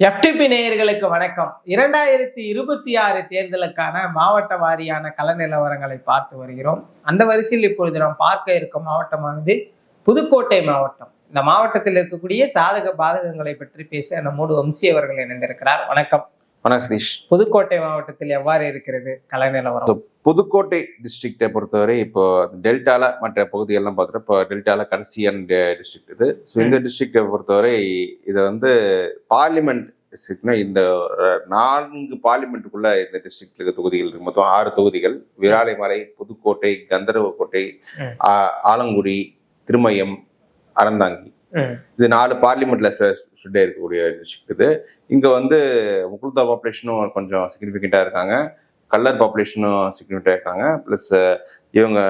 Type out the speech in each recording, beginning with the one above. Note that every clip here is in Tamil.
எஃப்டிபி நேயர்களுக்கு வணக்கம். இரண்டாயிரத்தி இருபத்தி ஆறு தேர்தலுக்கான மாவட்ட வாரியான கள நிலவரங்களை பார்த்து வருகிறோம். அந்த வரிசையில் இப்பொழுது நாம் பார்க்க இருக்கும் மாவட்டமானது புதுக்கோட்டை மாவட்டம். இந்த மாவட்டத்தில் இருக்கக்கூடிய சாதக பாதகங்களை பற்றி பேச நம்மோடு வம்சி அவர்கள் இணைந்திருக்கிறார். வணக்கம். வணக்கம் சதீஷ். புதுக்கோட்டை மாவட்டத்தில் எவ்வாறு இருக்கிறது? கள நிலவரம் புதுக்கோட்டை டிஸ்ட்ரிக்டை பொறுத்தவரை இப்போ டெல்டால மற்ற பகுதிகள்லாம் பார்த்துட்டு இப்போ டெல்டால கடைசியான டிஸ்ட்ரிக்ட் இது. ஸோ இந்த டிஸ்ட்ரிக்டை பொறுத்தவரை இதை வந்து பார்லிமெண்ட் டிஸ்ட்ரிக்ட்னா இந்த நான்கு பார்லிமெண்ட்டுக்குள்ள இந்த டிஸ்ட்ரிக்ட்ல இருக்க தொகுதிகள் இருக்கு. மொத்தம் ஆறு தொகுதிகள். விராலிமலை புதுக்கோட்டை கந்தர்வக்கோட்டை ஆலங்குடி திருமயம் அறந்தாங்கி. இது நாலு பார்லிமெண்ட்ல இருக்கக்கூடிய டிஸ்ட்ரிக்ட் இது. இங்க வந்து முகுல்தா பாப்புலேஷனும் கொஞ்சம் சிக்னிஃபிகண்டா இருக்காங்க. கல்லர் பாப்புலேஷனும் சிக்னிஃபிகண்டா இருக்காங்க. ப்ளஸ் இவங்க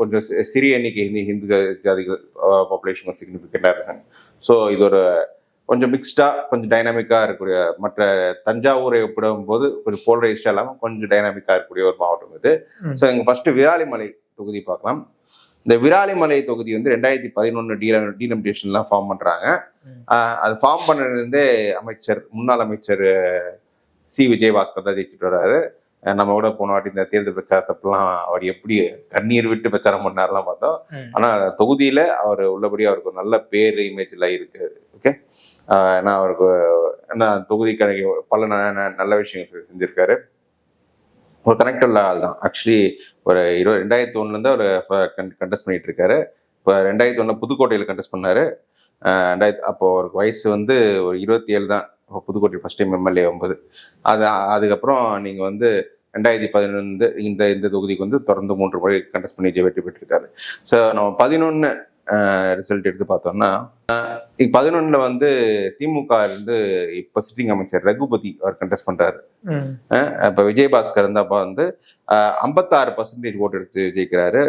கொஞ்சம் சிறிய எண்ணிக்கை ஹிந்தி ஹிந்து ஜாதிகள் பாப்புலேஷன் கொஞ்சம் சிக்னிஃபிகண்டா இருக்காங்க. ஸோ இது ஒரு கொஞ்சம் மிக்ஸ்டா கொஞ்சம் டைனாமிக்கா இருக்கக்கூடிய மற்ற தஞ்சாவூரை ஒப்பிடும்போது கொஞ்சம் போலரைஸ்டா இல்லாமல் கொஞ்சம் டைனாமிக்கா இருக்கக்கூடிய ஒரு மாவட்டம் இது. ஸோ இங்க ஃபர்ஸ்ட் விராலிமலை தொகுதி பார்க்கலாம். இந்த விராலிமலை தொகுதி வந்து ரெண்டாயிரத்தி பதினொன்று டீ டீலிமிட்டேஷன்லாம் ஃபார்ம். ஆஹ் அது ஃபார்ம் பண்ணதுலேருந்தே அமைச்சர் முன்னாள் அமைச்சர் சி. விஜயபாஸ்கர் தான் ஜெயிச்சுட்டு வர்றாரு. நம்ம கூட போன வாட்டி இந்த தேர்தல் பிரச்சாரத்தப்பெல்லாம் அவர் எப்படி கண்ணீர் விட்டு பிரச்சாரம் பண்ணாரெல்லாம் பார்த்தோம். ம். ஆனா தொகுதியில அவர் உள்ளபடி அவருக்கு ஒரு நல்ல பேர் இமேஜ்ல இருக்கு. ஓகே ஏன்னா அவருக்கு என்ன தொகுதிக்கு பல நல்ல விஷயங்கள் செஞ்சிருக்காரு. ஒரு கனெக்ட் உள்ள ஆள் தான். ஆக்சுவலி ஒரு இரு ரெண்டாயிரத்தி ஒன்றுலேருந்து அவர் கண்டெஸ்ட் பண்ணிட்டு இருக்காரு இப்போ ரெண்டாயிரத்தி ஒன்று புதுக்கோட்டையில் கண்டெஸ்ட் பண்ணார். ரெண்டாயிரத்து அப்போது அப்போ அவருக்கு வயசு வந்து ஒரு இருபத்தி ஏழு தான். இப்போ புதுக்கோட்டை ஃபஸ்ட் டைம் எம்எல்ஏ ஒன்பது. அது அதுக்கப்புறம் நீங்கள் வந்து ரெண்டாயிரத்தி பதினொன்று இந்த இந்த தொகுதிக்கு வந்து தொடர்ந்து மூன்று முறை கண்டெஸ்ட் பண்ணி வெற்றி பெற்றிருக்காரு. ஸோ நம்ம பதினொன்று ரிசல்ட் எடுத்து பார்த்தோம்னா பதினொன்னுல வந்து திமுக இருந்து இப்போ சிட்டிங் அமைச்சர் ரகுபதி அவர் கண்டெஸ்ட் பண்றாரு. ம், இப்போ விஜயபாஸ்கர் இருந்தப்ப வந்து ஐம்பத்தாறு பர்சன்டேஜ் ஓட்டு எடுத்து ஜெயிக்கிறாரு.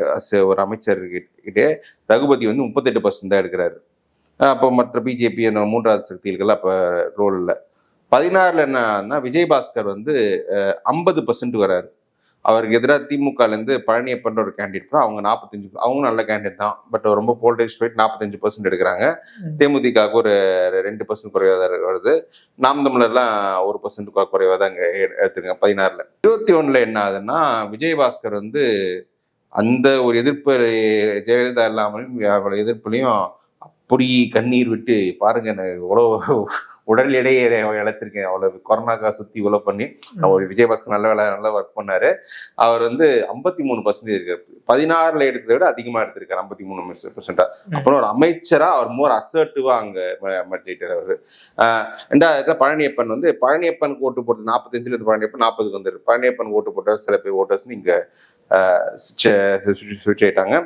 ஒரு அமைச்சர் கிட்டே ரகுபதி வந்து முப்பத்தெட்டு பர்சன்ட் தான் எடுக்கிறாரு. அப்போ மற்ற பிஜேபி அந்த மூன்றாவது சக்திகளுக்கெல்லாம் அப்போ ரோல் இல்லை. பதினாறுல என்னன்னா விஜயபாஸ்கர் வந்து ஐம்பது பர்சன்ட் வராரு. அவருக்கு எதிராக திமுகலேருந்து பழனியப்பன்ற ஒரு கேண்டிடேட் அவங்க நாற்பத்தஞ்சு அவங்க நல்ல கேண்டிடேட் தான். பட் ரொம்ப போல்டேஜ் போயிட்டு நாற்பத்தஞ்சு பர்சன்ட் எடுக்கிறாங்க. தேமுதிகவுக்கு ஒரு ரெண்டு பர்சன்ட் குறைவாக தான் வருது. நாம் தமிழர்லாம் ஒரு பர்சன்ட் குறைவாக தான் எடுத்துருங்க பதினாறுல. இருபத்தி ஒண்ணுல என்ன ஆகுதுன்னா விஜயபாஸ்கர் வந்து அந்த ஒரு எதிர்ப்பு ஜெயலலிதா இல்லாமலும் அவரோட எதிர்ப்புலையும் அப்படி கண்ணீர் விட்டு பாருங்க நான் இவ்வளோ உடல் எடையை இழைச்சிருக்கேன். அவ்வளவு கொரோனாக்கா சுத்தி இவ்வளோ பண்ணி அவர் விஜயபாஸ்கர் நல்ல வேலை நல்லா ஒர்க் பண்ணாரு. அவர் வந்து ஐம்பத்தி மூணு பர்சன்டேஜ் இருக்காரு. பதினாறுல எடுத்ததை விட அதிகமா எடுத்திருக்காரு ஐம்பத்தி மூணு பெர்சென்டா அப்புறம் ஒரு அமைச்சரா அவர் மோர் அசர்ட்டிவா அங்க மர்ஜிட்டார் அவரு. ரெண்டாயிரத்துல பழனியப்பன் வந்து பழனியப்பனுக்கு ஓட்டு போட்டு நாற்பத்தஞ்சுல இருந்து பழனியப்பன் நாற்பதுக்கு வந்துரு. பழனியப்பன் ஓட்டு போட்ட சில பேர் ஓட்டர்ஸ் இங்க சுவிட்ச் ஆயிட்டாங்க.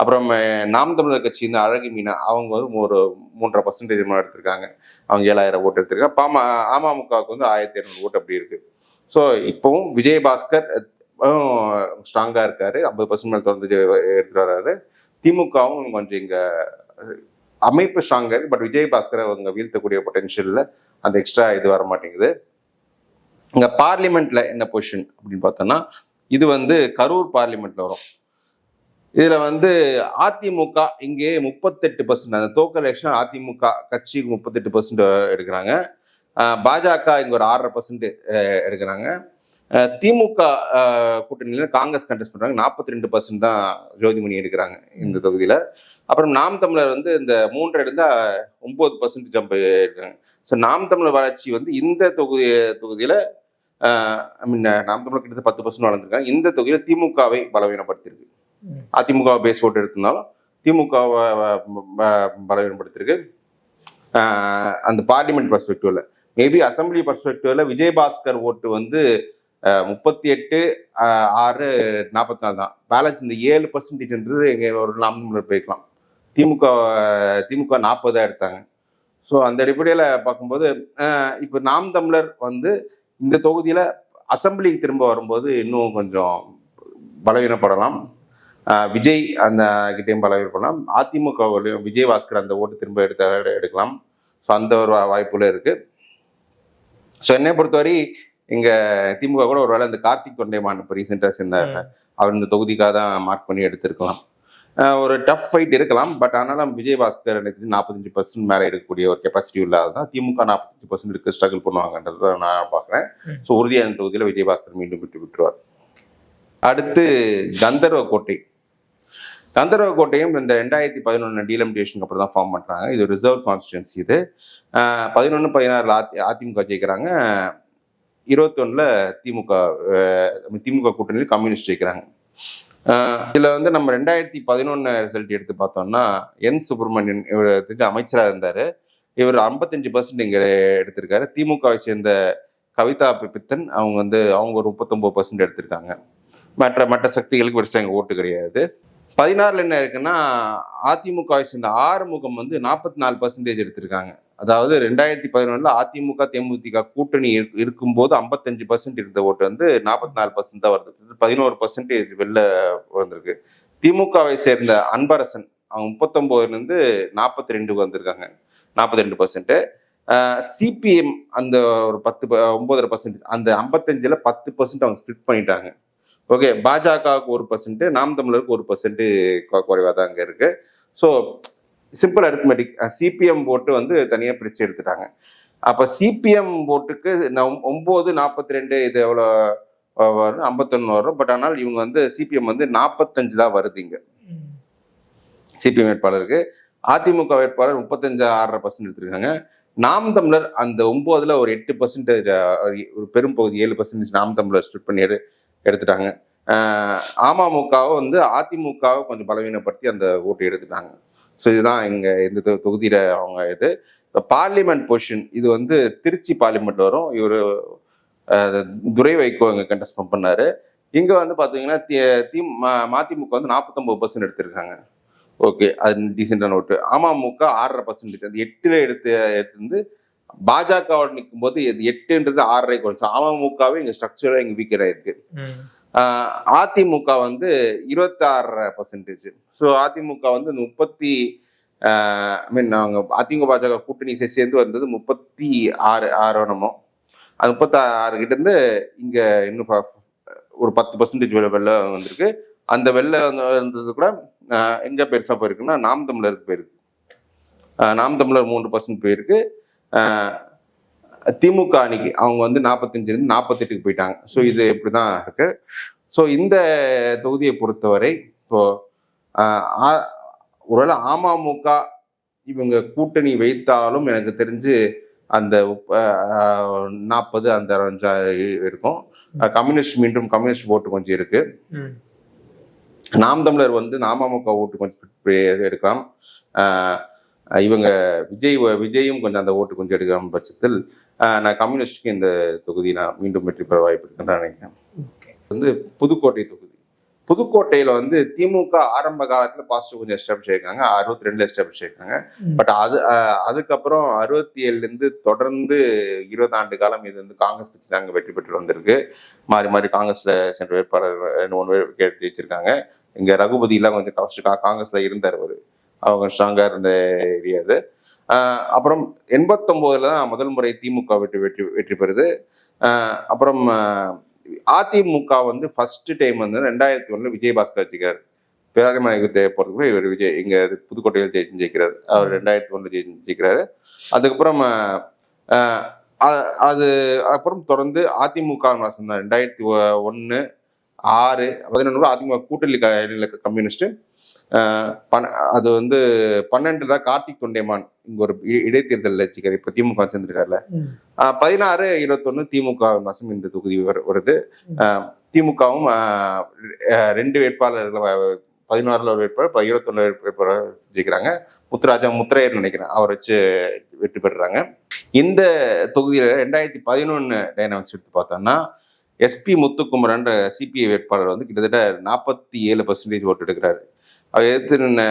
அப்புறம் நாம் தமிழர் கட்சி இந்த அழகு மீனா அவங்க வந்து ஒரு மூன்றரை பர்சன்டேஜ் எடுத்திருக்காங்க. அவங்க ஏழாயிரம் ஓட்டு எடுத்திருக்காங்க. பாம அமமுகவுக்கு வந்து ஆயிரத்தி இரநூறு ஓட்டு அப்படி இருக்கு. ஸோ இப்போவும் விஜயபாஸ்கர் ஸ்ட்ராங்காக இருக்காரு. ஐம்பது பர்சன்ட் மேல் தொடர்ந்து எடுத்துகிட்டு எடுத்துட்டு வர்றாரு. திமுகவும் கொஞ்சம் இங்கே அமைப்பு ஸ்ட்ராங்காக இருக்கு. பட் விஜயபாஸ்கரை அவங்க வீழ்த்தக்கூடிய பொட்டென்ஷியலில் அந்த எக்ஸ்ட்ரா இது வர மாட்டேங்குது. இங்கே பார்லிமெண்ட்டில் என்ன பொசிஷன் அப்படின்னு பார்த்தோன்னா இது வந்து கரூர் பார்லிமெண்ட்டில் வரும். இதில் வந்து அதிமுக இங்கே முப்பத்தெட்டு பர்சன்ட் அந்த தோக்க எலெக்ஷன் அதிமுக கட்சிக்கு முப்பத்தெட்டு பர்சன்ட் எடுக்கிறாங்க. பாஜக இங்கே ஒரு ஆறரை பர்சன்ட் எடுக்கிறாங்க. திமுக கூட்டணியில் காங்கிரஸ் கண்டெஸ்ட் பண்ணுறாங்க நாற்பத்தி ரெண்டு பர்சன்ட் தான் ஜோதிமணி எடுக்கிறாங்க இந்த தொகுதியில். அப்புறம் நாம் தமிழர் வந்து இந்த மூன்று இருந்தால் ஒம்பது பர்சன்ட் ஜம்ப் இருக்காங்க ஸோ நாம் தமிழர் வளர்ச்சி வந்து இந்த தொகுதி தொகுதியில் ஐ மீன் நாம் தமிழர் கிட்டத்தட்ட பத்து பர்சன்ட் வளர்ந்துருக்காங்க. இந்த தொகுதியில் திமுகவை பலவீனப்படுத்தியிருக்கு. அதிமுக பேஸ் ஓட்டு எடுத்திருந்தாலும் திமுகவை பலவீனப்படுத்திருக்கு அந்த பார்லிமெண்ட் பர்ஸ்பெக்டிவ்ல மேபி அசம்பிளி பர்ஸ்பெக்டிவ்ல விஜயபாஸ்கர் ஓட்டு வந்து முப்பத்தி எட்டு ஆறு நாற்பத்தி நாலு தான். பேலன்ஸ் இந்த ஏழு பர்சன்டேஜ்ன்றது எங்க ஒரு நாம் தமிழர் போய்க்கலாம். திமுக திமுக நாற்பதா எடுத்தாங்க. ஸோ அந்த அடிப்படையில் பார்க்கும்போது இப்போ நாம் தமிழர் வந்து இந்த தொகுதியில் அசம்பிளிக்கு திரும்ப வரும்போது இன்னும் கொஞ்சம் பலவீனப்படலாம். விஜய் அந்த கிட்டையும் பலவீனப்படலாம் அதிமுகவிலையும் விஜயபாஸ்கர் அந்த ஓட்டு திரும்ப எடுத்த எடுக்கலாம். ஸோ அந்த ஒரு வாய்ப்புல இருக்கு. ஸோ என்னை பொறுத்தவரை இங்க திமுக கூட ஒருவேளை இந்த கார்த்திக் தொண்டைமான் இப்போ ரீசெண்டாக சேர்ந்தார். அவர் இந்த தொகுதிக்காக தான் மார்க் பண்ணி எடுத்திருக்கலாம். ஒரு டஃப் ஃபைட் இருக்கலாம். பட் ஆனாலும் விஜயபாஸ்கர் எனக்கு நாற்பத்தஞ்சு பர்சன்ட் மேலே இருக்கக்கூடிய ஒரு கெப்பாசிட்டி இல்லாததான் திமுக நாற்பத்தஞ்சு பர்சன்ட் இருக்க ஸ்ட்ரகிள் பண்ணுவாங்கன்றத நான் பார்க்குறேன். ஸோ உறுதியான தொகுதியில் விஜயபாஸ்கர் மீண்டும் விட்டு விட்டுருவார். அடுத்து கந்தர்வ கோட்டை. கந்தர்வ கோட்டையும் இந்த ரெண்டாயிரத்தி பதினொன்று டீலிமிட்டேஷனுக்கு அப்புறம் தான் ஃபார்ம் பண்ணுறாங்க இது ரிசர்வ் கான்ஸ்டிடுவன்சி இது. பதினொன்று பதினாறில் அதி அதிமுக ஜெயிக்கிறாங்க. இருபத்தொன்னில் திமுக திமுக கூட்டணியில் கம்யூனிஸ்ட் ஜெயிக்கிறாங்க. இதில் வந்து நம்ம ரெண்டாயிரத்தி பதினொன்று ரிசல்ட் எடுத்து பார்த்தோம்னா என் சுப்பிரமணியன் இவர் தெரிஞ்ச அமைச்சராக இருந்தார். இவர் ஐம்பத்தஞ்சு பர்சன்ட் இங்கே எடுத்திருக்காரு. திமுகவை சேர்ந்த கவிதா பி- பித்தன் அவங்க வந்து அவங்க ஒரு முப்பத்தொம்பது பர்சன்ட் எடுத்திருக்காங்க. மற்ற மற்ற சக்திகளுக்கு பெருசாக எங்கள் ஓட்டு கிடையாது. பதினாறுல என்ன இருக்குன்னா அதிமுகவை சேர்ந்த ஆறுமுகம் வந்து நாற்பத்தி நாலு பர்சன்டேஜ் எடுத்திருக்காங்க. அதாவது ரெண்டாயிரத்தி பதினொன்றில் அதிமுக தேமுதிக கூட்டணி இருக்கு- இருக்கும்போது ஐம்பத்தஞ்சு பர்சன்ட் இருந்த ஓட்டு வந்து நாற்பத்தி நாலு பர்சன்ட் தான் வருது. பதினோரு பர்சன்டேஜ் வெளில வந்திருக்கு. திமுகவை சேர்ந்த அன்பரசன் அவங்க முப்பத்தொம்போதுலேருந்து நாற்பத்தி ரெண்டுக்கு வந்திருக்காங்க. நாற்பத்தி ரெண்டு பர்சன்ட்டு சிபிஎம் அந்த ஒரு பத்து ப- ஒன்பதரை பர்சன்டேஜ் அந்த ஐம்பத்தஞ்சில் பத்து பர்சன்ட் அவங்க ஸ்பிட் பண்ணிட்டாங்க. ஓகே பாஜகவுக்கு ஒரு பர்சன்ட் நாம் தமிழருக்கு ஒரு பர்சன்ட் குறைவாக தான் அங்கே இருக்கு. ஸோ சிம்பிள் அரித்மெட்டிக் சிபிஎம் ஓட்டு வந்து தனியாக பிரித்து எடுத்துட்டாங்க. அப்போ சிபிஎம் ஓட்டுக்கு நம்- ஒன்பது நாற்பத்தி ரெண்டு இது எவ்வளோ வரும்? ஐம்பத்தொன்று வரும். பட் ஆனால் இவங்க வந்து சிபிஎம் வந்து நாற்பத்தஞ்சு தான் வருது இங்க. சிபிஎம் வேட்பாளருக்கு. அதிமுக வேட்பாளர் முப்பத்தஞ்சு ஆறரை பர்சன்ட் எடுத்திருக்காங்க. நாம் தமிழர் அந்த ஒன்பதுல ஒரு எட்டு பர்சன்டேஜ் ஒரு பெரும் பகுதி ஏழு பர்சன்டேஜ் நாம் தமிழர் ஸ்பிட் பண்ணி எடுத்துட்டாங்க. அமமுகவை வந்து அதிமுகவை கொஞ்சம் பலவீனப்படுத்தி அந்த ஓட்டு எடுத்துட்டாங்க. ஸோ இதுதான் இங்கே இந்த தொகுதியில் அவங்க இது. இப்போ பார்லிமெண்ட் பொசிஷன் இது வந்து திருச்சி பார்லிமெண்ட் வரும். இவர் துரை வைகோ இங்கே கண்டஸ்ட் பண்ணார். இங்கே வந்து பார்த்தீங்கன்னா தி தி- ம- மதிமுக வந்து நாற்பத்தொம்பது பர்சன்ட் எடுத்திருக்காங்க. ஓகே அது டீசெண்டான ஓட்டு. அமமுக ஆறரை பர்சன்டேஜ் அந்த எட்டில் எடுத்து எடுத்து வந்து பாஜகவோட நிற்கும் போது எட்டுன்றது ஆறரை குறைச்சு அமமுகவே இங்க ஸ்ட்ரக்சரா இங்க வீக்கரா இருக்கு அதிமுக வந்து இருபத்தாறு பர்சன்டேஜ் ஸோ அதிமுக வந்து முப்பத்தி ஐ மீன் அவங்க அதிமுக பாஜக கூட்டணி சேர்ந்து வந்தது முப்பத்தி ஆறு ஆறு என்னமோ. அது முப்பத்தி ஆறு கிட்ட இருந்து இங்க இன்னும் ஒரு பத்து பர்சன்டேஜ் வெளில வந்திருக்கு. அந்த வந்து- வந்தது கூட எங்க பெருசா போயிருக்குன்னா நாம் தமிழருக்கு போயிருக்கு. நாம் தமிழர் மூன்று பர்சன்ட் போயிருக்கு. திமுக அணிக்கு அவங்க வந்து நாற்பத்தஞ்சுல இருந்து நாற்பத்தெட்டுக்கு போயிட்டாங்க. ஸோ இது இப்படிதான் இருக்கு. ஸோ இந்த தொகுதியை பொறுத்தவரை இப்போ ஆஹ் ஆ- ஒருவேளை அமமுக இவங்க கூட்டணி வைத்தாலும் எனக்கு தெரிஞ்சு அந்த நாற்பது அந்த இருக்கும். கம்யூனிஸ்ட் மீண்டும் கம்யூனிஸ்ட் ஓட்டு கொஞ்சம் இருக்கு. நாம் தமிழர் வந்து அமமுக ஓட்டு கொஞ்சம் ஆஹ் இவங்க விஜய் விஜயும் கொஞ்சம் அந்த ஓட்டு கொஞ்சம் எடுக்கிற பட்சத்தில் நான் கம்யூனிஸ்டுக்கு இந்த தொகுதி நான் மீண்டும் வெற்றி பெற வாய்ப்பு இருக்குன்னு நினைக்கிறேன். வந்து புதுக்கோட்டை தொகுதி. புதுக்கோட்டையில வந்து திமுக ஆரம்ப காலத்துல பாசிட்டிவ் கொஞ்சம் எஸ்டாப்ளிஷ் ஆயிருக்காங்க. அறுபத்தி ரெண்டுல எஸ்டாப்ளிஷ் ஆயிருக்காங்க பட் அது அதுக்கப்புறம் அறுபத்தி ஏழுல இருந்து தொடர்ந்து இருபது ஆண்டு காலம் இது வந்து காங்கிரஸ் கட்சி தாங்க வெற்றி பெற்று வந்திருக்கு. மாறி மாறி காங்கிரஸ்ல சென்ற வேட்பாளர் ரெண்டு மூணு பேர் கேட்டு ஜெயிச்சிருக்காங்க. இங்க ரகுபதி எல்லாம் கொஞ்சம் காங்கிரஸ்ல இருந்தார் அவரு. அவங்க ஸ்ட்ராங்கா இருந்த ஏரியா அது. அப்புறம் எண்பத்தொன்பதுல தான் முதல் முறை திமுக வெற்றி வெற்றி வெற்றி பெறுது. அப்புறம் அதிமுக வந்து ஃபர்ஸ்ட் டைம் வந்து ரெண்டாயிரத்தி ஒண்ணுல விஜயபாஸ்கர் வச்சுக்கிறார் பேராயமலைக்கு போறதுக்கு இவர் விஜய் இங்க புதுக்கோட்டையில் ஜெயி ஜெயிக்கிறார். அவர் ரெண்டாயிரத்தி ஒண்ணுல ஜெயி ஜெயிக்கிறாரு. அதுக்கப்புறம் அது அப்புறம் தொடர்ந்து அதிமுக வாசம் தான். ரெண்டாயிரத்தி ஒ- ஒண்ணு ஆறு பதினொன்று அதிமுக கூட்டணி க- கம்யூனிஸ்ட் ஆஹ், பன்ன- அது வந்து பன்னெண்டு தான் கார்த்திக் தொண்டைமான் இங்க ஒரு இடைத்தேர்தல் வச்சுக்காரு இப்ப திமுக சேர்ந்துருக்காருல. பதினாறு இருபத்தொன்னு திமுக மாசம் இந்த தொகுதி வரு- வருது. திமுகவும் ரெண்டு வேட்பாளர்கள் பதினாறுல ஒரு வேட்பாளர் இருபத்தொன்னு வேட்பாளர் ஜெயிக்கிறாங்க. முத்துராஜா முத்திரையர் நினைக்கிறேன். அவர் வச்சு வெற்றி பெறுறாங்க. இந்த தொகுதியில ரெண்டாயிரத்தி பதினொன்னு டைனாமிக்ஸ் எடுத்து பார்த்தோம்னா எஸ்பி முத்துக்குமரன்ற சிபிஐ வேட்பாளர் வந்து கிட்டத்தட்ட நாற்பத்தி ஏழு பர்சன்டேஜ் ஓட்டு எடுக்கிறாரு. அவர் எதிர்த்து நின்ன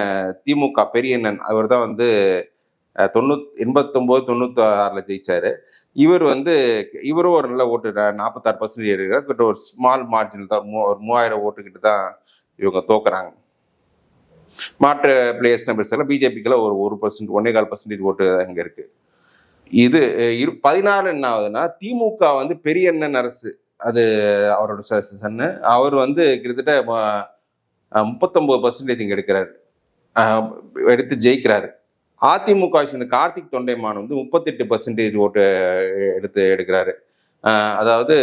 திமுக பெரியண்ணன் அவர் தான் வந்து தொண்ணூத் எண்பத்தொம்போது தொண்ணூற்றி ஆறில் ஜெயிச்சாரு. இவர் வந்து இவரும் ஒரு நல்ல ஓட்டு நாற்பத்தாறு பர்சன்டேஜ் எடுக்கிறார். கிட்ட ஒரு ஸ்மால் மார்ஜின் தான் மூ- ஒரு மூவாயிரம் ஓட்டுக்கிட்டு தான் இவங்க தோக்குறாங்க. மாற்று பிளேயர்ஸ் நம்பர்ஸ் எல்லாம் பிஜேபிக்கெல்லாம் ஒரு ஒரு பர்சன்ட் ஒன்னே கால் பர்சன்டேஜ் ஓட்டு அங்கே இருக்கு. இது இரு பதினாறு என்ன ஆகுதுன்னா திமுக வந்து பெரிய அண்ணன் அரசு. அது அவரோட சன்னு அவர் வந்து கிட்டத்தட்ட முப்பத்தொம்போது பர்சன்டேஜ் இங்க எடுக்கிறாரு. எடுத்து ஜெயிக்கிறாரு. அதிமுக சேர்ந்த கார்த்திக் தொண்டைமான் வந்து முப்பத்தெட்டு பர்சன்டேஜ் ஓட்டு எடுத்து எடுக்கிறாரு. அதாவது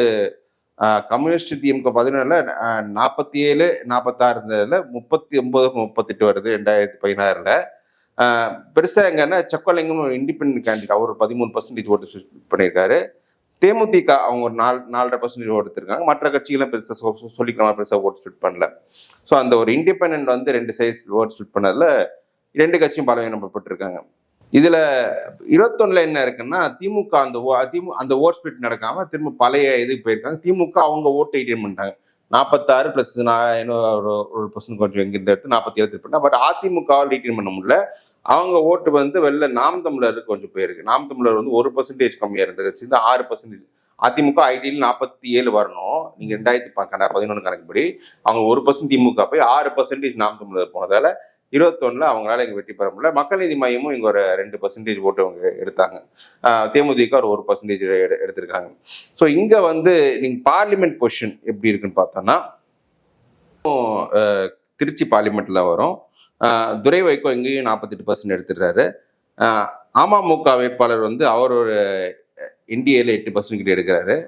கம்யூனிஸ்ட் டிஎம்க பதினேழுல நாற்பத்தி ஏழு நாற்பத்தாறு இருந்ததுல முப்பத்தி ஒன்பதுக்கு முப்பத்தெட்டு வருது ரெண்டாயிரத்தி பதினாறுல. பெருசாக எங்கன்னா செக்கோலிங்கம் இண்டிபெண்ட் கேண்டிடேட் அவர் ஒரு பதிமூணு பர்சன்டேஜ் ஓட்டு பண்ணியிருக்காரு. தேமுதிக அவங்க ஒரு நாலு நாலரை பர்சன்டேஜ் ஓட்டு எடுத்திருக்காங்க. மற்ற கட்சிகளும் பெருசாக சொல்லிக்கலாம். பெருசாக ஓட் ஸ்பிட் பண்ணல. ஸோ அந்த ஒரு இண்டிபெண்ட் வந்து ரெண்டு சைஸ் ஓட் ஸ்பிட் பண்ணதில் ரெண்டு கட்சியும் பலவீனப்பட்டிருக்காங்க. இதில் இருபத்தொன்னில் என்ன இருக்குன்னா திமுக அந்த ஓ- திமு அந்த ஓட் ஸ்பிட் நடக்காமல் திரும்ப பழைய இதுக்கு போயிருக்காங்க. திமுக அவங்க ஓட்டு ஐடியம் பண்ணிட்டாங்க. நாற்பத்தாறு ப்ளஸ் நான் ஒரு ஒரு பர்சன்ட் கொஞ்சம் எங்கிருந்து எடுத்து நாற்பத்தி ஏழு பண்ணேன் பட் அதிமுகவால் ரீட்டைன் பண்ண முடியல. அவங்க ஓட்டு வந்து வெளில நாம் தமிழருக்கு கொஞ்சம் போயிருக்கு. நாம் தமிழர் வந்து ஒரு பர்சன்டேஜ் கம்மியாக இருந்த கட்சி ஆறு பர்சன்டேஜ் அதிமுக ஐடியில் நாற்பத்தி ஏழு வரணும். நீங்கள் ரெண்டாயிரத்தி பதினொன்று கணக்குப்படி அவங்க ஒரு பர்சன்ட் திமுக போய் ஆறு பர்சன்டேஜ் நாம் தமிழர் போனதால இருபத்தொன்னுல அவங்களால இங்கே வெற்றி பெற முடியல. மக்கள் நீதி மையமும் இங்கே ஒரு ரெண்டு பர்சன்டேஜ் ஓட்டு அவங்க எடுத்தாங்க. தேமுதிக ஒரு ஒரு பர்சன்டேஜ் எடு எடுத்திருக்காங்க. ஸோ இங்கே வந்து நீங்கள் பார்லிமெண்ட் பொசிஷன் எப்படி இருக்குன்னு பார்த்தோன்னா திருச்சி பார்லிமெண்ட்டில் வரும். துரை வைகோ இங்கேயும் நாற்பத்தெட்டு பர்சன்ட் எடுத்துடுறாரு. அமமுக வேட்பாளர் வந்து அவர் ஒரு என்டிஏல எட்டு பர்சன்ட் கிட்ட எடுக்கிறாரு.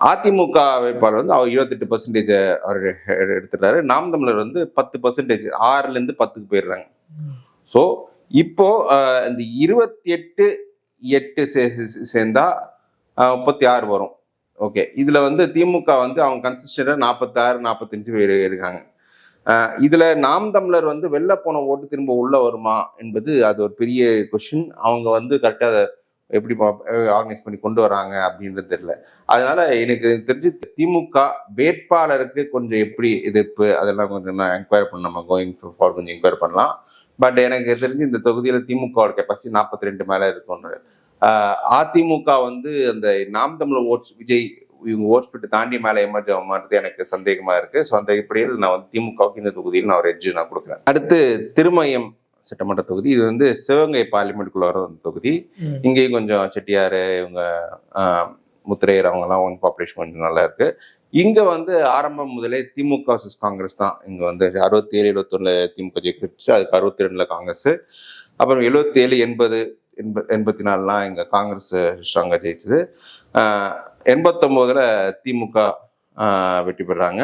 அதிமுக வேட்பாளர் வந்து அவர் இருபத்தெட்டு பர்சன்டேஜ் அவர் எ- எடுத்துடுறாரு. நாம் தமிழர் வந்து பத்து பர்சன்டேஜ் ஆறுல இருந்து பத்துக்கு போயிடுறாங்க. ஸோ இப்போ இந்த இருபத்தி எட்டு எட்டு சே- சேர்ந்தா முப்பத்தி ஆறு வரும். ஓகே இதுல வந்து திமுக வந்து அவங்க கன்சிஸ்டண்டா நாற்பத்தாறு நாற்பத்தஞ்சு பேர் இருக்காங்க. இதில் நாம் தமிழர் வந்து வெளில போன ஓட்டு திரும்ப உள்ளே வருமா என்பது அது ஒரு பெரிய கொஷின் அவங்க வந்து கரெக்டாக எப்படி ஆர்கனைஸ் பண்ணி கொண்டு வராங்க அப்படின்றது தெரியல. அதனால எனக்கு தெரிஞ்சு திமுக வேட்பாளருக்கு கொஞ்சம் எப்படி எதிர்ப்பு அதெல்லாம் கொஞ்சம் நான் என்கொயர் பண்ண நம்ம கோயிங் ஃபார் கொஞ்சம் என்கொயர் பண்ணலாம். பட் எனக்கு தெரிஞ்சு இந்த தொகுதியில் திமுகவோட கெப்பாசிட்டி நாற்பத்தி ரெண்டு மேலே இருக்கும்னு அதிமுக வந்து அந்த நாம் தமிழர் ஓட்ஸ் விஜய் இவங்க ஓட்ஸ் பிட்டு தாண்டி மேலே எமர்ஜ் ஆகுமாறது எனக்கு சந்தேகமா இருக்கு. ஸோ அந்த அடிப்படையில் நான் வந்து திமுகவுக்கு இந்த தொகுதியில் நான் ஒரு எட்ஜ் நான் கொடுக்குறேன். அடுத்து திருமயம் சட்டமன்ற தொகுதி. இது வந்து சிவகங்கை பார்லிமெண்ட்டுக்குள்ள வர தொகுதி. இங்கேயும் கொஞ்சம் செட்டியார் இவங்க முத்திரையர் அவங்கெல்லாம் அவங்க பாப்புலேஷன் கொஞ்சம் நல்லா இருக்கு. இங்க வந்து ஆரம்பம் முதலே திமுக vs காங்கிரஸ் தான். இங்க வந்து அறுபத்தி ஏழு எழுபத்தொன்னுல திமுக ஜெயிக்கிச்சு அதுக்கு அறுபத்தி ரெண்டுல காங்கிரஸ். அப்புறம் எழுபத்தி ஏழு எண்பது எண்ப எண்பத்தி நாலுலாம் இங்க காங்கிரஸ் ஸ்ட்ராங்கா ஜெயிச்சது. எண்பத்தொம்போதில் திமுக வெற்றி பெறாங்க.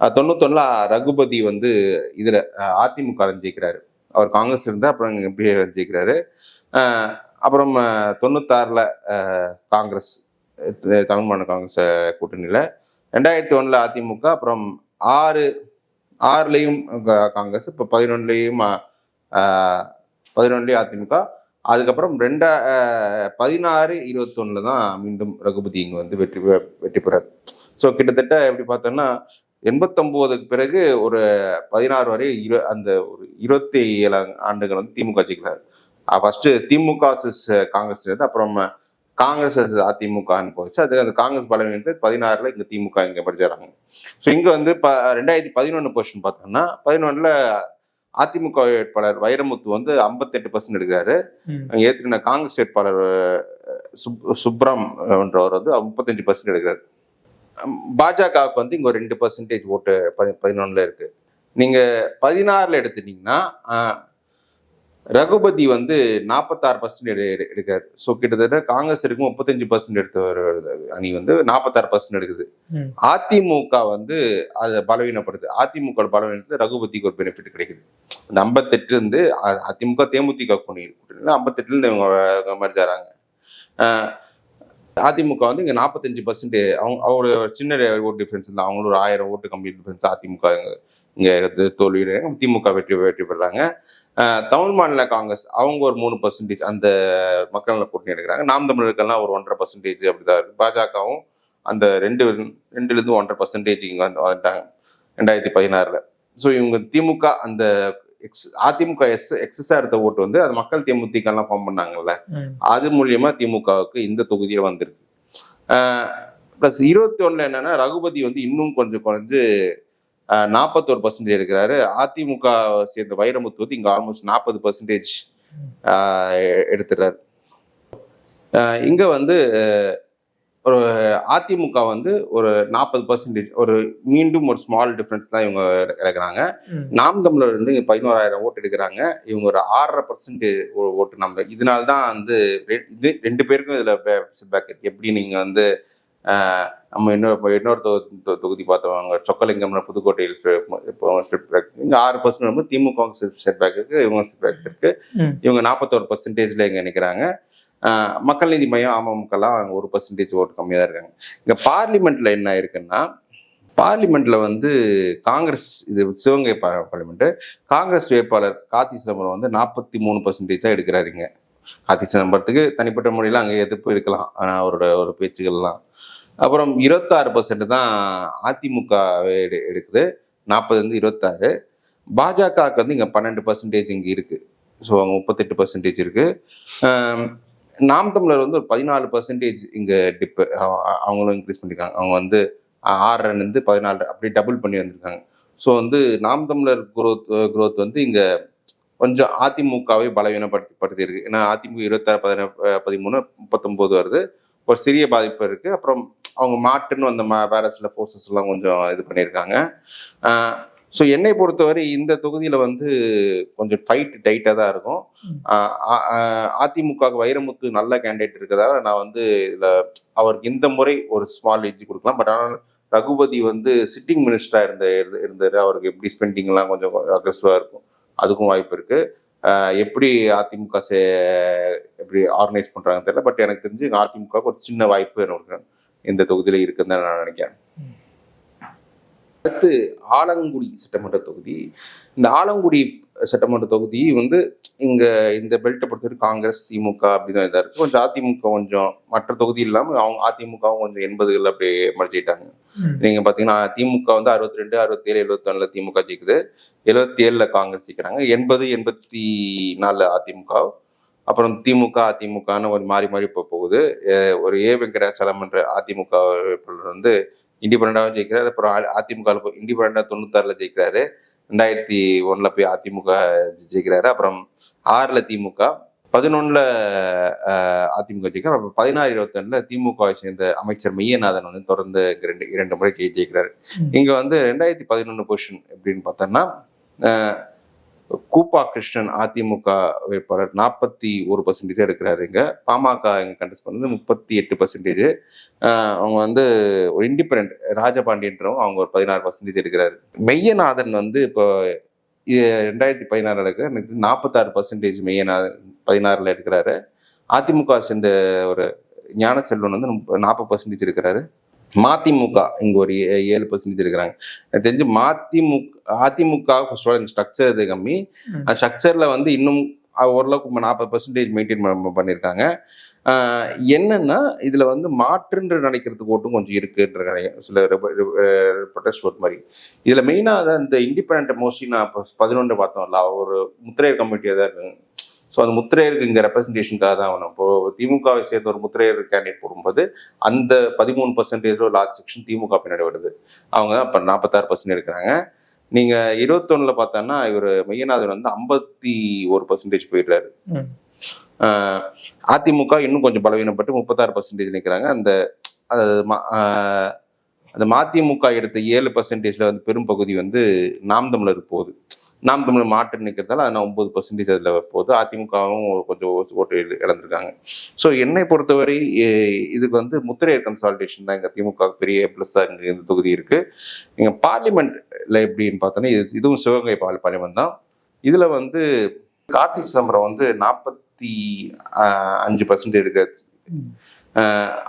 தொண்ணூத்தொன்னில் ரகுபதி வந்து இதில் அதிமுக ஜெயிக்கிறாரு. அவர் காங்கிரஸ் இருந்தால் அப்புறம் எம்பி ஜெயிக்கிறாரு. அப்புறம் தொண்ணூத்தாறில் காங்கிரஸ் தமிழ் மாநில காங்கிரஸ் கூட்டணியில். ரெண்டாயிரத்தி ஒன்றில் அதிமுக அப்புறம் ஆறு ஆறுலையும் காங்கிரஸ் இப்போ பதினொன்றுலையும் பதினொன்றுலையும் அதிமுக. அதுக்கப்புறம் ரெண்டா பதினாறு இருபத்தொன்னுல தான் மீண்டும் ரகுபதி இங்கே வந்து வெற்றி வெற்றி பெறார். ஸோ கிட்டத்தட்ட எப்படி பார்த்தோம்னா எண்பத்தொம்போதுக்கு பிறகு ஒரு பதினாறு வரை இரு அந்த ஒரு இருபத்தி ஏழாம் ஆண்டுகள் வந்து திமுக ஜெயிக்கிறார். ஃபஸ்ட்டு திமுக சிஸ் காங்கிரஸ் இருந்து அப்புறம் காங்கிரஸ் அதிமுகன்னு போச்சு. அது அந்த காங்கிரஸ் பலவீனத்தை பதினாறுல இங்கே திமுக இங்கே படிச்சாராங்க ஸோ இங்கே வந்து ப ரெண்டாயிரத்தி பதினொன்று பொசிஷன் பார்த்தோம்னா பதினொன்றில் அதிமுக வேட்பாளர் வைரமுத்து வந்து ஐம்பத்தெட்டு பர்சன்ட் எடுக்கிறாரு. ஏத்துக்கின காங்கிரஸ் வேட்பாளர் சுப் சுப்ரம் என்றவர் வந்து முப்பத்தஞ்சு பர்சன்ட் எடுக்கிறாரு. பாஜகவுக்கு வந்து இங்க ஒரு ரெண்டு பர்சன்டேஜ் ஓட்டு பதி பதினொன்னுல இருக்கு. நீங்க பதினாறுல எடுத்துட்டீங்கன்னா ரகுபதி வந்து நாற்பத்தாறு பர்சன்ட் எடுக்காரு. ஸோ கிட்டத்தட்ட காங்கிரஸ் இருக்கும் முப்பத்தஞ்சு பர்சன்ட் எடுத்த அணி வந்து நாற்பத்தாறு பர்சன்ட் எடுக்குது. அதிமுக வந்து அதை பலவீனப்படுது. அதிமுக பலவீனத்துல ரகுபதிக்கு ஒரு பெனிஃபிட் கிடைக்குது. அந்த ஐம்பத்தெட்டு இருந்து அதிமுக தேமுதிக கூட்டணி கூட்டணியில் ஐம்பத்தெட்டுல இருந்து இவங்க ஆஹ் அதிமுக வந்து இங்க நாற்பத்தஞ்சு பர்சன்ட் அவங்க அவங்களோட சின்ன ஓட்டு டிஃபரன்ஸ் இல்லை. அவங்களோட ஒரு ஆயிரம் ஓட்டு கம்மி டிஃபரன்ஸ் அதிமுக இங்க- இங்க இருந்து தோல்வி திமுக வெற்றி வெற்றி பெறாங்க தமிழ் மாநில காங்கிரஸ் அவங்க ஒரு மூணு பர்சன்டேஜ் அந்த மக்கள் நல கூட்டணி எடுக்கிறாங்க. நாம் தமிழருக்கெல்லாம் ஒரு ஒன்றரை பர்சன்டேஜ் அப்படிதான் இருக்கு. பாஜகவும் அந்த ரெண்டு ரெண்டுல இருந்து ஒன்றரை பர்சன்டேஜ் இங்க வந்து வந்துட்டாங்க ரெண்டாயிரத்தி பதினாறுல. ஸோ இவங்க திமுக அந்த எக்ஸ் அதிமுக எஸ் எக்ஸஸா எடுத்த ஓட்டு வந்து அது மக்கள் தேமுதிக எல்லாம் ஃபார்ம் பண்ணாங்கல்ல. அது மூலியமா திமுகவுக்கு இந்த தொகுதியில வந்திருக்கு. ப்ளஸ் இருபத்தி ஒண்ணுல என்னன்னா ரகுபதி வந்து இன்னும் கொஞ்சம் குறைஞ்சு நாற்பத்தோரு பர்சன்டேஜ் எடுக்கிறாரு அதிமுக சேர்ந்த வைரமுத்து வந்து இங்க ஆல்மோஸ்ட் நாற்பது பர்சன்டேஜ் எடுத்துடுறாரு. இங்க வந்து ஒரு அதிமுக வந்து ஒரு நாற்பது பர்சன்டேஜ் ஒரு மீண்டும் ஒரு ஸ்மால் டிஃபரன்ஸ் தான் இவங்க இறக்குறாங்க. நாம் தமிழர் வந்து இங்க பதினோராயிரம் ஓட்டு எடுக்கிறாங்க. இவங்க ஒரு ஆறரை பர்சன்ட் ஓட்டு நம்ம இதனால தான் வந்து இது ரெண்டு பேருக்கும் இதுல பேக் எப்படி நீங்க வந்து நம்ம இன்னொரு இன்னொரு தொ- தொகுதி பார்த்தவங்க சொக்கலிங்கம் புதுக்கோட்டையில் இப்போ இங்க ஆறு பர்சன்ட் வந்து திமுக ஸ்டெப் பேக் இருக்கு இவங்க ஸ்டெப் பேக் இருக்கு. ம். இவங்க நாற்பத்தோரு பர்சன்டேஜ்ல இங்க நிக்கிறாங்க. ஆஹ், மக்கள் நீதி மையம் அமமுகலாம் ஒரு பர்சன்டேஜ் ஓட்டு கம்மியா தான் இருக்காங்க. இங்க பார்லிமெண்ட்ல என்ன இருக்குன்னா பார்லிமெண்ட்ல வந்து காங்கிரஸ் இது சிவகங்கை பா- பார்லிமெண்ட் காங்கிரஸ் வேட்பாளர் கார்த்தி சிதம்பரம் வந்து நாற்பத்தி மூணு பர்சன்டேஜ் தான் எடுக்கிறாருங்க கார்த்தி சிதம்பரத்துக்கு தனிப்பட்ட முறையில் அங்கே எதிர்ப்பு இருக்கலாம். ஆனால் அவரோட ஒரு பேச்சுகள்லாம். அப்புறம் இருபத்தாறு பர்சன்ட் தான் அதிமுக எடு எடுக்குது. நாற்பதுலேருந்து இருபத்தாறு. பாஜகவுக்கு வந்து இங்கே பன்னெண்டு பர்சன்டேஜ் இங்கே இருக்குது ஸோ அங்கே முப்பத்தெட்டு பர்சன்டேஜ் இருக்குது நாம் தமிழர் வந்து ஒரு பதினாலு பர்சன்டேஜ் இங்கே டிப்பு அவங்களும் இன்க்ரீஸ் பண்ணியிருக்காங்க அவங்க வந்து ஆறுலேருந்து பதினாலு அப்படி டபுள் பண்ணி வந்திருக்காங்க. ஸோ வந்து நாம் தமிழர் குரோத் குரோத் வந்து இங்கே கொஞ்சம் அதிமுகவை பலவீனப்படுத்தி படுத்தி இருக்கு ஏன்னா அதிமுக இருபத்தாறு பதின பதிமூணு முப்பத்தொம்போது வருது. ஒரு சிறிய பாதிப்பு இருக்கு. அப்புறம் அவங்க மாட்டுன்னு வந்த மா வேற சில ஃபோர்ஸஸ் எல்லாம் கொஞ்சம் இது பண்ணியிருக்காங்க. ஸோ என்னை பொறுத்தவரை இந்த தொகுதியில வந்து கொஞ்சம் ஃபைட் டைட்டாக தான் இருக்கும். அதிமுகவுக்கு வைரமுத்து நல்ல கேண்டிடேட் இருக்கிறதால நான் வந்து இதுல அவருக்கு இந்த முறை ஒரு ஸ்மால் ஏஜ் கொடுக்கலாம். பட் ஆனால் ரகுபதி வந்து சிட்டிங் மினிஸ்டரா இருந்த இருந்து- இருந்தது. அவருக்கு எப்படி ஸ்பெண்டிங்லாம் கொஞ்சம் அக்ரெசிவா இருக்கும். அதுக்கும் வாய்ப்பு இருக்கு. ஆஹ் எப்படி அதிமுக சே எப்படி ஆர்கனைஸ் பண்றாங்க தெரியல பட் எனக்கு தெரிஞ்சு அதிமுக ஒரு சின்ன வாய்ப்பு எனக்கு இந்த தொகுதியில இருக்குன்னு தான் நான் நினைக்கிறேன். அடுத்து ஆலங்குடி சட்டமன்ற தொகுதி. இந்த ஆலங்குடி சட்டமன்ற தொகுதி வந்து இங்க இந்த பெல்ட்டை பொறுத்தவரைக்கும் காங்கிரஸ் திமுக அப்படின்னு இதாக இருக்கு. கொஞ்சம் அதிமுக கொஞ்சம் மற்ற தொகுதி இல்லாம அவங்க அதிமுகவும் கொஞ்சம் எண்பதுகள் அப்படியே மறைச்சிட்டாங்க. ம். நீங்க பாத்தீங்கன்னா திமுக வந்து அறுபத்தி ரெண்டு அறுபத்தி ஏழு எழுபத்தி திமுக ஜெயிக்குது. எழுபத்தி ஏழுல காங்கிரஸ் ஜெயிக்கிறாங்க. எண்பது எண்பத்தி நாலுல அதிமுக. அப்புறம் திமுக அதிமுகன்னு ஒரு மாறி மாறி இப்போ போகுது. ஒரு ஏ வெங்கடாச்சலம் என்ற அதிமுக வந்து இண்டிபெண்டாவும் ஜெயிக்கிறாரு. அப்புறம் அதிமுக போய் இண்டிபெண்டா தொண்ணூத்தாறுல ஜெயிக்கிறாரு. ரெண்டாயிரத்தி ஒண்ணுல போய் அதிமுக ஜெயிக்கிறாரு. அப்புறம் ஆறுல திமுக பதினொன்னுல அதிமுக ஜெயிக்கிறார். அப்புறம் பதினாறு இருபத்தொன்னுல திமுகவை சேர்ந்த அமைச்சர் மெய்யநாதன் வந்து தொடர்ந்து ரெண்டு இரண்டு முறை ஜெயி- ஜெயிக்கிறாரு. இங்க வந்து ரெண்டாயிரத்தி பதினொன்னு பொசிஷன் எப்படின்னு பார்த்தோம்னா கூப்பா கிருஷ்ணன் அதிமுக வேட்பாளர் நாற்பத்தி ஒரு பர்சன்டேஜ் எடுக்கிறாரு இங்கே. பாமக எங்கள் கண்டஸ்ட் பண்ணது முப்பத்தி எட்டு பர்சன்டேஜ் அவங்க வந்து ஒரு இண்டிபெண்ட் ராஜபாண்டியன்றவங்க அவங்க ஒரு பதினாறு பர்சன்டேஜ் எடுக்கிறாரு. மெய்யநாதன் வந்து இப்போ ரெண்டாயிரத்தி பதினாறில் எடுக்கிற எனக்கு நாற்பத்தாறு பர்சன்டேஜ் மெய்யநாதன் பதினாறில் எடுக்கிறாரு. அதிமுக சேர்ந்த ஒரு ஞான செல்வன் வந்து நாற்பது பர்சன்டேஜ் இருக்கிறாரு மதிமுக இங்க ஒரு ஏழு பர்சன்டேஜ் இருக்கிறாங்க எனக்கு தெரிஞ்சு மதிமுக அதிமுக ஃபர்ஸ்ட் ஸ்ட்ரக்சர் இது கம்மி. அந்த ஸ்ட்ரக்சர்ல வந்து இன்னும் ஓரளவுக்கு நாற்பது பர்சன்டேஜ் மெயின்டைன் பண்ணியிருக்காங்க என்னன்னா இதுல வந்து மாற்றுன்று நினைக்கிறதுக்கு ஓட்டும் கொஞ்சம் இருக்குன்ற. சில ப்ரொடெஸ்ட் ஓட் மாதிரி இதுல மெயினா இந்த இண்டிபெண்ட் மோஸ்ட்லி நான் பதினொன்று பார்த்தோம்ல ஒரு முத்திரையர் கமிட்டியாக தான் இருக்கு ஸோ அந்த முத்திரையருக்கு இங்கே ரெப்ரஸன்டேஷனுக்காக தான் வேணும் இப்போ திமுகவை சேர்ந்த ஒரு முத்திரையர் கேண்டிடேட் போடும்போது அந்த பதிமூணு பர்சன்டேஜ் லார்ஜ் செக்ஷன் திமுக பின்னாடி வருது. அவங்க இப்போ நாற்பத்தாறு பர்சன்ட் இருக்கிறாங்க நீங்க இருபத்தொன்னுல பார்த்தோன்னா இவர் மெய்யநாதன் வந்து ஐம்பத்தி ஒரு பர்சன்டேஜ் போயிடுறாரு. அதிமுக இன்னும் கொஞ்சம் பலவீனப்பட்டு முப்பத்தாறு பர்சன்டேஜ் நிற்கிறாங்க அந்த அந்த மதிமுக எடுத்த ஏழு பர்சன்டேஜ்ல வந்து பெரும் பகுதி வந்து நாம் தமிழருக்கு போகுது. நாம் தமிழ் மாட்டு நிற்கிறதால அதனால் ஒம்பது பர்சன்டேஜ் அதில் போகுது அதிமுகவும் கொஞ்சம் ஓட்டு இழந்திருக்காங்க. ஸோ என்னை பொறுத்தவரை இதுக்கு வந்து முத்திரையர் கன்சால்டேஷன் தான் எங்கள் திமுக பெரிய ப்ளஸ்ஸாக இங்கே இந்த தொகுதி இருக்குது எங்கள் பார்லிமெண்ட்டில் எப்படின்னு பார்த்தோன்னா இது இதுவும் சிவகங்கை பால் பார்லிமெண்ட் தான். இதில் வந்து கார்த்தி சிதம்பரம் வந்து நாற்பத்தி அஞ்சு பர்சன்டேஜ் எடுக்கிறார்.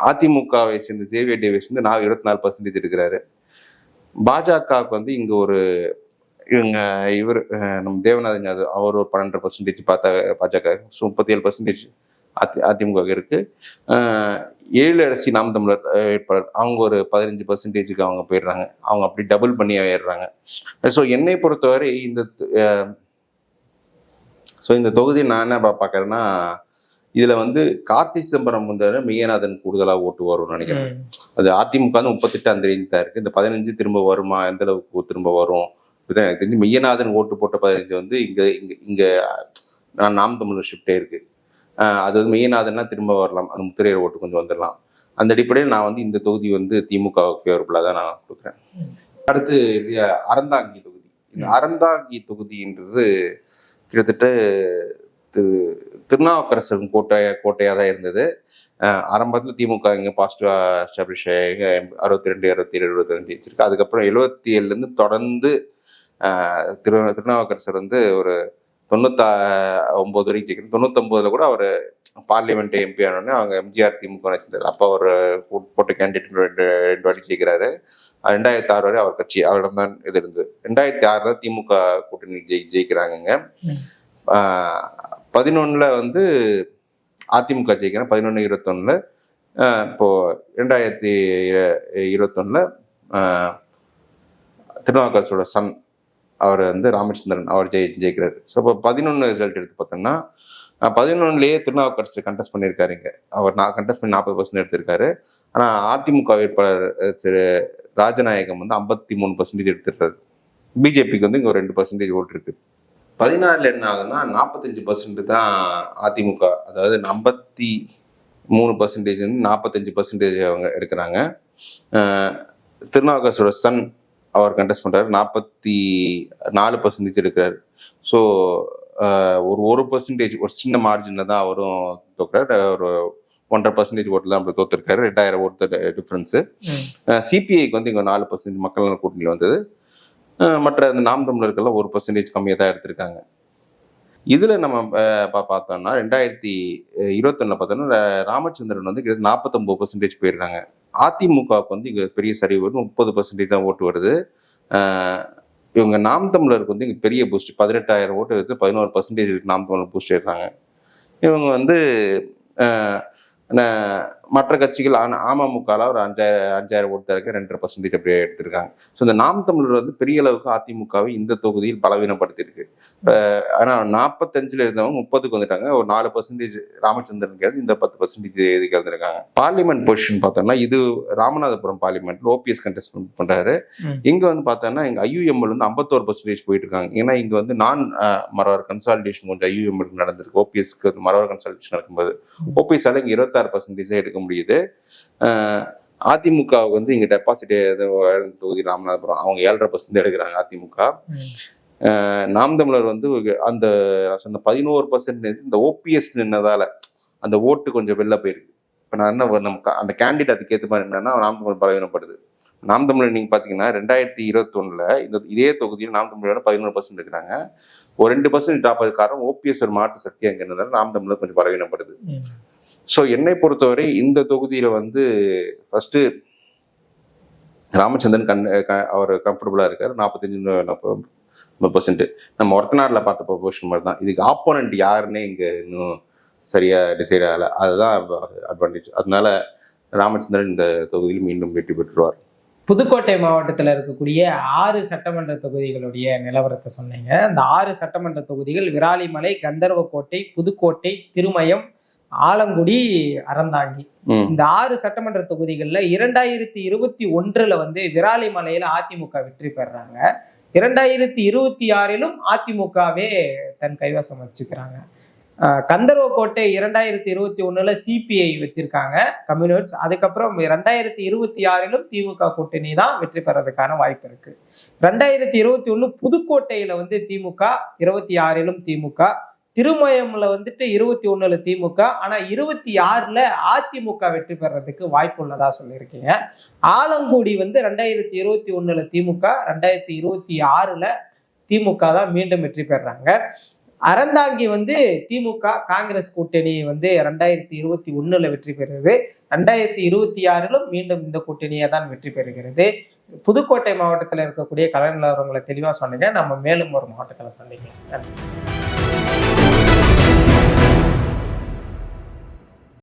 அதிமுகவை சேர்ந்த சேவியர் டேவிஸ் சேர்ந்து நான் இருபத்தி நாலு பர்சன்டேஜ் எடுக்கிறாரு. பாஜகவுக்கு வந்து இங்கே ஒரு இவங்க இவர் நம்ம தேவநாதன் யாதவ் அவர் ஒரு பன்னெண்டு பர்சன்டேஜ் பார்த்தா பாஜக ஸோ முப்பத்தி ஏழு பர்சன்டேஜ் அதி அதிமுக இருக்கு. ஏழு அரசி நாம் தமிழர் வேட்பாளர் அவங்க ஒரு பதினஞ்சு பர்சன்டேஜுக்கு அவங்க போயிடுறாங்க. அவங்க அப்படி டபுள் பண்ணி ஏறுறாங்க. ஸோ என்னை பொறுத்தவரை இந்த ஸோ இந்த தொகுதி நான் என்ன பா- பார்க்கறேன்னா இதுல வந்து கார்த்தி சிதம்பரம் வந்து மெய்யநாதன் கூடுதலா ஓட்டு வரும்னு நினைக்கிறேன். அது அதிமுக வந்து முப்பத்தெட்டு அந்த ரேஞ்ச் தான் இருக்கு. இந்த பதினஞ்சு திரும்ப வருமா? எந்த அளவுக்கு திரும்ப வரும்? எனக்கு தெரிஞ்சு மெய்யநாதன் ஓட்டு போட்ட பதினஞ்சு வந்து இங்க இங்க இங்க நான் நாம் தமிழர் ஷிஃப்டே இருக்கு. ஆஹ் அது வந்து மெய்யநாதன்னா திரும்ப வரலாம். அந்த முத்திரையர் ஓட்டு கொஞ்சம் வந்துடலாம் அந்த அடிப்படையில் நான் வந்து இந்த தொகுதி வந்து திமுக ஃபேவரபுளாக தான் நான் கொடுக்குறேன். அடுத்து அறந்தாங்கி தொகுதி. இந்த அறந்தாங்கி தொகுதின்றது கிட்டத்தட்ட திரு திருநாவுக்கரசர் கோட்டை கோட்டையாக தான் இருந்தது. ஆரம்பத்தில் திமுக இங்கே பாசிட்டிவாக எஸ்டாப்ளிஷ் ஆகி அறுபத்தி ரெண்டு அறுபத்தி ஏழு எழுபத்தஞ்சு வச்சிருக்கு. அதுக்கப்புறம் எழுபத்தி ஏழுலேருந்து தொடர்ந்து திரு திருநாவுக்கரசர் வந்து ஒரு தொண்ணூத்தா ஒம்பது வரைக்கும் ஜெயிக்கணும். தொண்ணூத்தொம்பதுல கூட அவர் பார்லிமெண்ட் எம்பி ஆனோடனே அவங்க எம்ஜிஆர் திமுக வச்சிருந்தாரு அப்போ அவர் போட்ட கேண்டிடேட் ரெண்டு ரெண்டு வாட்டி ஜெயிக்கிறாரு. ரெண்டாயிரத்தி ஆறு வரை அவர் கட்சி அவரிடம் தான் இது இருந்தது. ரெண்டாயிரத்தி ஆறுல திமுக கூட்டணி ஜெயி ஜெயிக்கிறாங்கங்க. ம். பதினொன்னுல வந்து அதிமுக ஜெயிக்கிறேன் பதினொன்று இருபத்தொன்னுல இப்போ ரெண்டாயிரத்தி இருபத்தொன்னுல திருநாவுக்கரசோட சன் அவர் வந்து ராமச்சந்திரன் அவர் ஜெயி ஜெயிக்கிறார். ஸோ இப்போ பதினொன்று ரிசல்ட் எடுத்து பார்த்தோம்னா பதினொன்றுலேயே திருநாவுக்கரசர் கண்டெஸ்ட் பண்ணியிருக்காருங்க அவர் நான் கண்டெஸ்ட் பண்ணி நாற்பது பர்சன்ட் எடுத்திருக்காரு. ஆனால் அதிமுக வேட்பாளர் திரு ராஜநாயகம் வந்து ஐம்பத்தி மூணு பர்சன்டேஜ் எடுத்துருக்காரு. பிஜேபிக்கு வந்து இங்கே ஒரு ரெண்டு பர்சன்டேஜ் ஓட்டு இருக்கு. பதினாறில் என்ன ஆகுதுன்னா நாற்பத்தஞ்சு பர்சன்ட் தான் அதிமுக அதாவது ஐம்பத்தி மூணு பர்சன்டேஜ் வந்து நாற்பத்தஞ்சு பர்சன்டேஜ் அவங்க எடுக்கிறாங்க. திருநாவுக்கரசோட சன் அவர் கண்டெஸ்ட் பண்றாரு. நாற்பத்தி நாலு பர்சன்டேஜ் எடுக்கிறாரு. ஸோ ஒரு ஒரு பர்சன்டேஜ் ஒரு சின்ன மார்ஜினில் தான் அவரும் தோக்குறாரு. ஒரு ஒன்றரை பர்சன்டேஜ் ஓட்டு தான் அப்படி தோத்துருக்காரு. ரெண்டாயிரம் ஓட்டு டிஃப்ரென்ஸு. சிபிஐக்கு வந்து இங்கே நாலு பர்சன்டேஜ் மக்கள் கூட்டணியில் வந்தது. மற்ற இந்த நாம் தமிழர்கள்லாம் ஒரு பர்சன்டேஜ் கம்மியாக தான் எடுத்திருக்காங்க. இதில் நம்ம பார்த்தோம்னா ரெண்டாயிரத்தி இருபத்தொன்னில் பார்த்தோம்னா ராமச்சந்திரன் வந்து கிட்டத்தட்ட நாற்பத்தொம்பது பர்சன்டேஜ் போயிருக்காங்க. அதிமுகவுக்கு வந்து இங்கே பெரிய சரிவு வருது. முப்பது பர்சன்டேஜ் தான் ஓட்டு வருது. இவங்க நாம் தமிழருக்கு வந்து இங்கே பெரிய பூஸ்ட் பதினெட்டாயிரம் ஓட்டு எடுத்து பதினோரு பர்சன்டேஜ் நாம் தமிழர் பூஸ்ட் இருக்காங்க இவங்க வந்து மற்ற கட்சிகள் ஆன அமமுகல ஒரு அஞ்சாயிரம் அஞ்சாயிரம் ஓட்டு ரெண்டரை பர்சன்டேஜ் அப்படியே எடுத்திருக்காங்க. ஸோ இந்த நாம் தமிழர் வந்து பெரிய அளவுக்கு அதிமுகவை இந்த தொகுதியில் பலவீனப்படுத்தியிருக்கு. அஹ் ஆனா நாற்பத்தஞ்சுல இருந்தவங்க முப்பதுக்கு வந்துட்டாங்க. ஒரு நாலு பர்சன்டேஜ் ராமச்சந்திரன் கேள்வி இந்த பத்து பர்சன்டேஜ் இதுக்கு வந்திருக்காங்க பார்லிமெண்ட் பொசிஷன் பார்த்தோம்னா இது ராமநாதபுரம் பார்லிமெண்ட் ஓபிஎஸ் கண்டெஸ்ட் பண்றாரு. ம். இங்க வந்து பார்த்தோம்னா இங்க ஐயூஎம்எல் வந்து ஐம்பத்தோரு பர்சன்டேஜ் போயிட்டு இருக்காங்க ஏன்னா இங்க வந்து நான் மரவர் கன்சாலிடேஷன் கொஞ்சம் ஐயூஎம்எல் நடந்திருக்கு. ஓபிஎஸ்க்கு மரவர் கன்சாலிடேஷன் நடக்கும்போது. ஓபிஎஸ்ஸால இங்க இருபத்தாறு பர்சன்டேஜ் எடுக்க முடியுது. அதிமுக வந்து இங்க டெபாசிட் தொகுதி ராமநாதபுரம். அவங்க ஏழரை பர்சன்ட் எடுக்கிறாங்க அதிமுக. நாம் தமிழர் வந்து அந்த அந்த பதினோரு பர்சன்டேஜ் இந்த ஓபிஎஸ் நின்னதால அந்த ஓட்டு கொஞ்சம் வெளில போயிருக்கு. இப்போ நான் என்ன நம்ம அந்த கேண்டிடேட் அதுக்கு ஏற்ற மாதிரி என்னன்னா நாம் தமிழர் பலவீனப்படுது. நாம் தமிழர் நீங்க பாத்தீங்கன்னா ரெண்டாயிரத்தி இருபத்தொன்னுல இந்த இதே தொகுதியில் நாம் தமிழர் பதினோரு பர்சன்ட் இருக்கிறாங்க ஒரு ரெண்டு பர்சன்ட் ட்ராப் ஆகுது காரணம் ஓபிஎஸ் ஒரு மாற்று சக்தி அங்கே இருந்ததால நாம் தமிழர் கொஞ்சம் பலவீனப்படுது. ஸோ என்னை பொறுத்தவரை இந்த தொகுதியில் வந்து ஃபஸ்ட்டு ராமச்சந்திரன் கண் க- அவர் கம்ஃபர்டபுளாக இருக்கார். நாற்பத்தஞ்சு பர்சன்ட் நம்ம ஒருத்தநாடில் பார்த்த ப்ரொபோஷன் மாதிரி தான் இதுக்கு ஆப்போனண்ட் யாருன்னே இங்கே இன்னும் சரியாக டிசைட் ஆகலை. அதுதான் அட்வான்டேஜ் அதனால ராமச்சந்திரன் இந்த தொகுதியில் மீண்டும் வெற்றி பெற்றுவார். புதுக்கோட்டை மாவட்டத்தில் இருக்கக்கூடிய ஆறு சட்டமன்ற தொகுதிகளுடைய நிலவரத்தை சொன்னீங்க. அந்த ஆறு சட்டமன்ற தொகுதிகள் விராலிமலை கந்தர்வக்கோட்டை புதுக்கோட்டை திருமயம் ஆலங்குடி அறந்தாங்கி. இந்த ஆறு சட்டமன்ற தொகுதிகள்ல இரண்டாயிரத்தி இருபத்தி ஒன்றுல வந்து விராலிமலையில அதிமுக வெற்றி பெறாங்க. இரண்டாயிரத்தி இருபத்தி ஆறிலும் அதிமுகவே தன் கைவசம் வச்சுக்கிறாங்க. கந்தர்வக்கோட்டை இரண்டாயிரத்தி இருபத்தி ஒண்ணுல சிபிஐ வச்சிருக்காங்க கம்யூனிஸ்ட் அதுக்கப்புறம் ரெண்டாயிரத்தி இருபத்தி ஆறிலும் திமுக கூட்டணி தான் வெற்றி பெறதுக்கான வாய்ப்பு இருக்கு. ரெண்டாயிரத்தி இருபத்தி ஒண்ணு புதுக்கோட்டையில வந்து திமுக இருபத்தி ஆறிலும் திமுக திருமயம்ல வந்துட்டு இருபத்தி ஒண்ணுல திமுக ஆனா இருபத்தி ஆறுல அதிமுக வெற்றி பெறதுக்கு வாய்ப்பு உள்ளதா சொல்லியிருக்கீங்க. ஆலங்குடி வந்து ரெண்டாயிரத்தி இருபத்தி ஒண்ணுல திமுக ரெண்டாயிரத்தி இருபத்தி ஆறுல திமுக தான் மீண்டும் வெற்றி பெறாங்க. அறந்தாங்கி வந்து திமுக காங்கிரஸ் கூட்டணி வந்து ரெண்டாயிரத்தி இருபத்தி ஒண்ணுல வெற்றி பெறுது. ரெண்டாயிரத்தி இருபத்தி ஆறிலும் மீண்டும் இந்த கூட்டணியை தான் வெற்றி பெறுகிறது. புதுக்கோட்டை மாவட்டத்தில் இருக்கக்கூடிய கலை நிலவரங்களை தெளிவாக சொன்னீங்க நம்ம மேலும் ஒரு மாவட்டத்தில் சந்திக்கலாம். நன்றி.